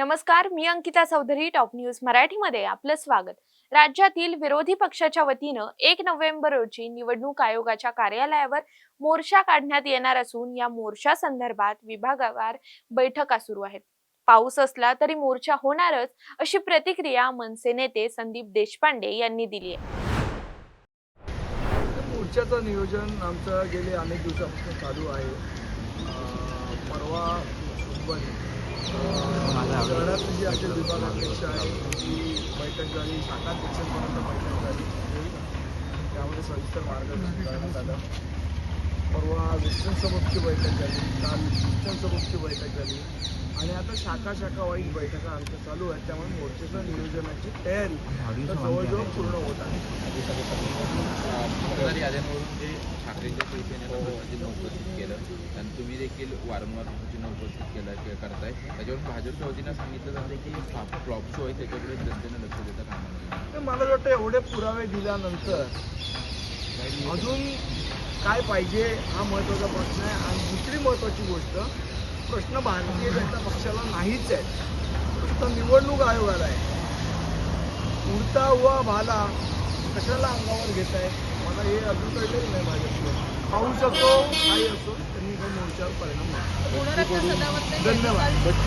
नमस्कार मी Ankita Chaudhari top news मराठीमध्ये आपलं स्वागत. राज्यातील विरोधी पक्षाच्या वतीनं एक नोव्हेंबर रोजी निवडणूक आयोगाच्या कार्यालयावर मोर्चा काढण्यात येणार असून या मोर्चा संदर्भात विभागावार बैठका सुरू आहेत. पाऊस असला तरी मोर्चा होणारच अशी प्रतिक्रिया मनसे नेते संदीप देशपांडे यांनी दिली आहे. मोर्चाचं नियोजन आमचं गेले अनेक दिवसापासून चालू आहे. परवा शहरात जी विभागाध्यक्ष आहे. ती बैठक झाली शाखाध्यक्षांपर्यंत बैठक झाली. त्यामध्ये सविस्तर मार्गदर्शन करण्यात आलं. परवा बैठक झाली काल सबकची बैठक झाली. आणि आता शाखा शाखा वाईज बैठका आमच्या चालू आहेत. त्यामुळे मोर्चाच्या नियोजनाची तयारी जवळजवळ पूर्ण होत आहे. आणि तुम्ही देखील वारंवार प्रश्नचिन्ह उपस्थित केलं करताय. त्याच्यावरून भाजपच्या वतीनं सांगितलं जातं की फ्लॉप शो आहे त्याच्याकडे जनतेनं लक्ष देता कामा मला वाटतं एवढे पुरावे दिल्यानंतर अजून काय पाहिजे हा महत्त्वाचा प्रश्न आहे. आणि दुसरी महत्त्वाची गोष्ट प्रश्न भारतीय जनता पक्षाला नाहीच आहे. प्रश्न निवडणूक आयोगाला आहे. उडता हुआ भाला कशाला अंगावर घेत आहे मला हे अजून कळलेलं नाही भाजपला. पाऊस असो काही असो त्यांनी काही मोर्चावर परिणाम नाही धन्यवाद.